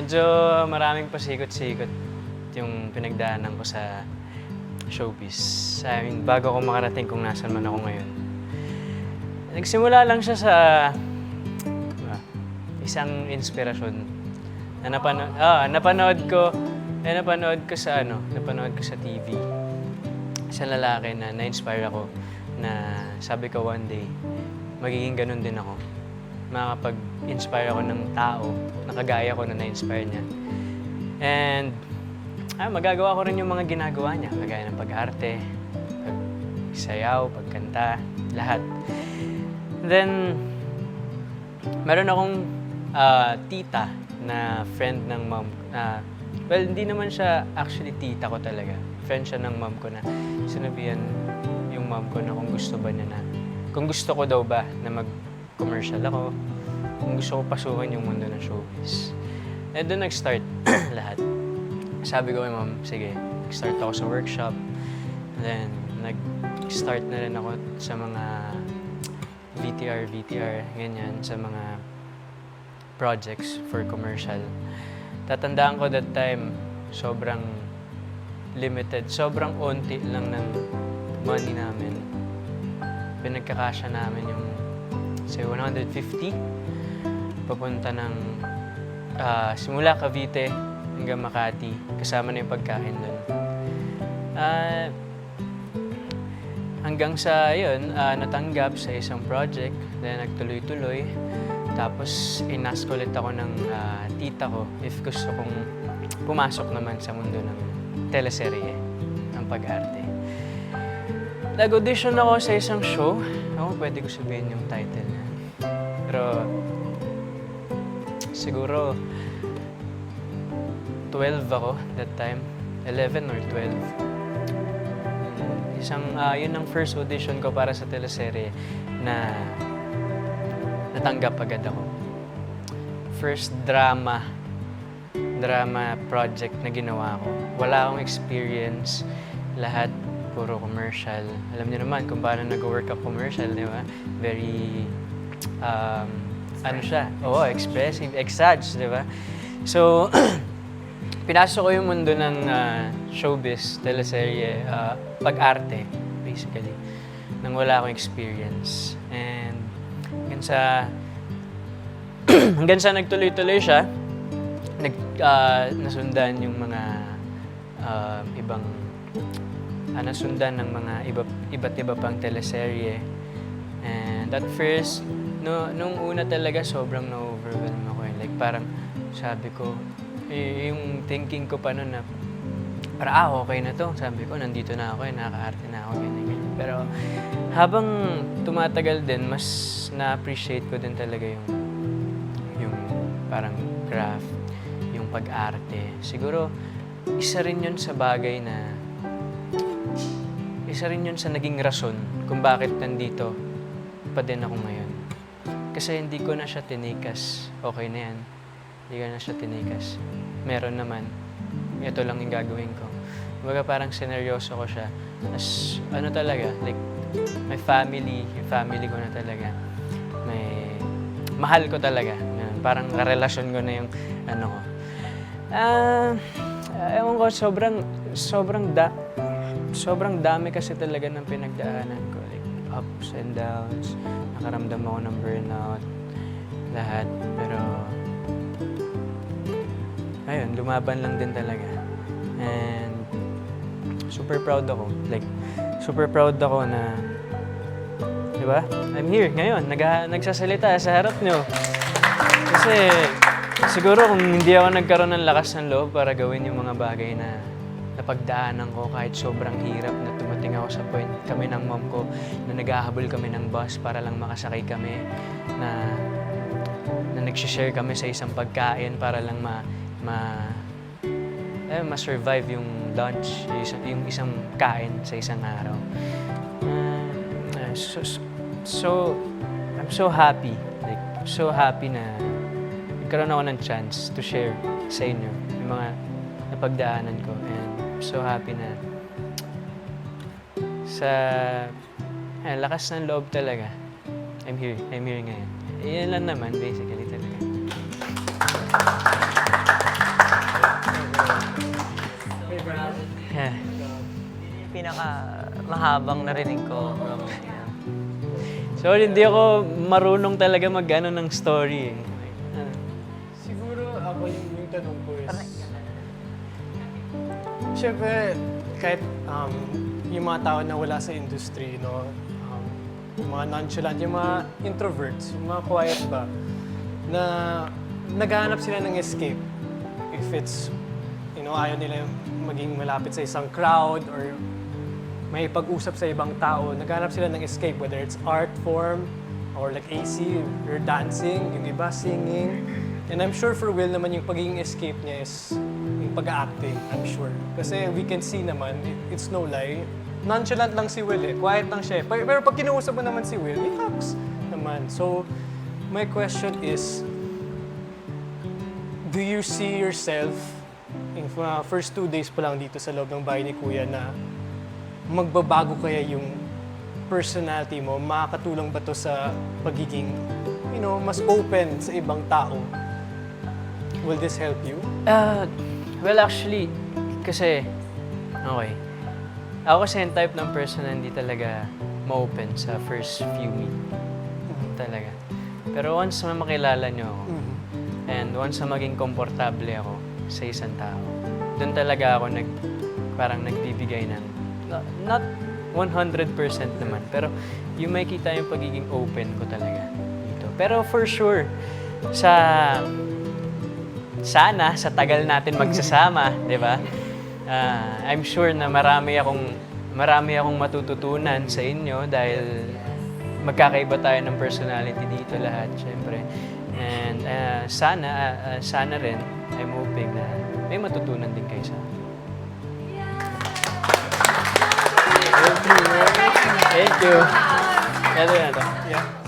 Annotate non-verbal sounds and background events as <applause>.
medyo maraming pasikot-sikot yung pinagdaanan ko sa showbiz. I mean, bago ako makarating kung nasan man ako ngayon. Nagsimula lang siya sa ah, isang inspirasyon na napanood, ah, napanood ko, na napanood ko sa ano, napanood ko sa TV. Isang lalaki na na-inspire ako na sabi ko one day, magiging ganun din ako. Makakapag-inspire ako ng tao na kagaya ko na na-inspire niya. And ah, magagawa ko rin yung mga ginagawa niya, kagaya ng pag-arte, pagsayaw, pagkanta, lahat. Then, meron akong ah, tita na friend ng mom. na well, hindi naman siya actually tita ko talaga. Friend siya ng mom ko na sinabihan yung mom ko na kung gusto ba niya na, kung gusto ko daw ba na mag-commercial ako, kung gusto ko pasukan yung mundo ng showbiz. And doon nag-start <clears throat> lahat. Sabi ko mom, sige, nag-start ako sa workshop. Then, nag-start na rin ako sa mga VTR, VTR, ganyan, sa mga projects for commercial. Tatandaan ko that time, sobrang limited, sobrang onti lang ng money namin. Pinagkakasya namin yung, say, 150 papunta ng ah, simula Cavite hanggang Makati, kasama na yung pagkain doon. Ah, hanggang sa yun, ah, natanggap sa isang project, then nagtuloy-tuloy. Tapos inask ulit ako ng ah, tita ko if gusto kong pumasok naman sa mundo ng teleserye, ng pag-arte. Nag-audition ako sa isang show. Ako, pwede ko sabihin yung title. Pero, siguro, 12 ako that time. 11 or 12. Isang, ah, yun ang first audition ko para sa teleserye na natanggap agad ako. First drama, drama project na ginawa ko. Wala akong experience, lahat puro commercial. Alam niyo naman kung paano nag-work ang commercial, di ba? Very, um, ano siya? Oo, expressive, exage, di ba? So, <clears throat> pinasok ko yung mundo ng ah, showbiz, teleserye, ah, pag-arte, basically, nang wala akong experience. And hanggang sa, <clears throat> hanggang sa nagtuloy-tuloy siya, nag, ah, nasundan yung mga ah, ibang, ah, nasundan ng mga iba, iba't iba pang teleserye. And at first, no, nung una talaga sobrang na-overwhelm ako. eh. Like parang sabi ko, y- yung thinking ko pa noon na para ah, okay na to. Sabi ko, nandito na ako, eh, nakaka-arte na ako, ganyan, ganyan. Pero habang tumatagal din, mas na-appreciate ko din talaga yung yung parang craft, yung pag-arte. Siguro, isa rin yun sa bagay na isa rin yun sa naging rason kung bakit nandito pa din ako ngayon. Kasi hindi ko na siya tinikas. Okay na yan. Hindi ko na siya tinikas. Meron naman. Ito lang yung gagawin ko. Kumbaga parang sineryoso ko siya. As ano talaga, like, my family, yung family ko na talaga. May, mahal ko talaga. Parang karelasyon ko na yung, ano ko. Ah, ewan ko, sobrang, sobrang da, sobrang dami kasi talaga ng pinagdaanan ko. Like, ups and downs. Nakaramdam ako ng burnout. Lahat. Pero, ayun, lumaban lang din talaga. And, super proud ako. Like, super proud ako na, di ba? I'm here ngayon, nag nagsasalita sa harap nyo. Kasi, siguro kung hindi ako nagkaroon ng lakas ng loob para gawin yung mga bagay na napagdaanan ko kahit sobrang hirap na tumating ako sa point kami ng mom ko na naghahabol kami ng bus para lang makasakay kami na na nagsishare kami sa isang pagkain para lang ma ma eh, ma-survive yung lunch, yung isang, yung isang kain sa isang araw. Ah, so, so, I'm so happy. Like, so happy na nagkaroon ako ng chance to share sa inyo yung mga napagdaanan ko. And I'm so happy na sa eh, lakas ng loob talaga. I'm here. I'm here ngayon. Iyan lang naman, basically talaga. Yeah. Pinaka mahabang narinig ko from So, hindi ako marunong talaga magano ng story. Eh. Ah. Ako yung, yung tanong ko is... Siyempre, kahit um, yung mga tao na wala sa industry, no? Um, yung mga nonchalant, yung mga introverts, yung mga quiet ba, na naghahanap sila ng escape. If it's, you know, ayaw nila maging malapit sa isang crowd or may pag-usap sa ibang tao, naghanap sila ng escape, whether it's art form or like AC, or dancing, yung iba singing. And I'm sure for Will naman yung pagiging escape niya is yung pag-acting, I'm sure. Kasi we can see naman, it- it's no lie, nonchalant lang si Will eh, quiet lang siya eh. Pero, pero pag kinausap mo naman si Will, he talks naman. So, my question is, do you see yourself in uh, first two days pa lang dito sa loob ng bahay ni Kuya na magbabago kaya yung personality mo? Makakatulong ba to sa pagiging, you know, mas open sa ibang tao? Will this help you? Ah, well, actually, kasi, okay. Ako kasi yung type ng person na hindi talaga ma-open sa first few meet. Talaga. Pero once na makilala niyo ako, Mhm. and once na maging komportable ako sa isang tao, doon talaga ako nag, parang nagbibigay ng, no- not 100% naman, pero yung makita yung pagiging open ko talaga dito. Pero for sure, sa sana sa tagal natin magsasama, 'di ba? Ah, I'm sure na marami akong marami akong matututunan sa inyo dahil magkakaiba tayo ng personality dito lahat, syempre. And ah, sana ah, sana rin I'm hoping na may matutunan din kayo sa akin. Thank you. Thank you. Ito na to. Yeah.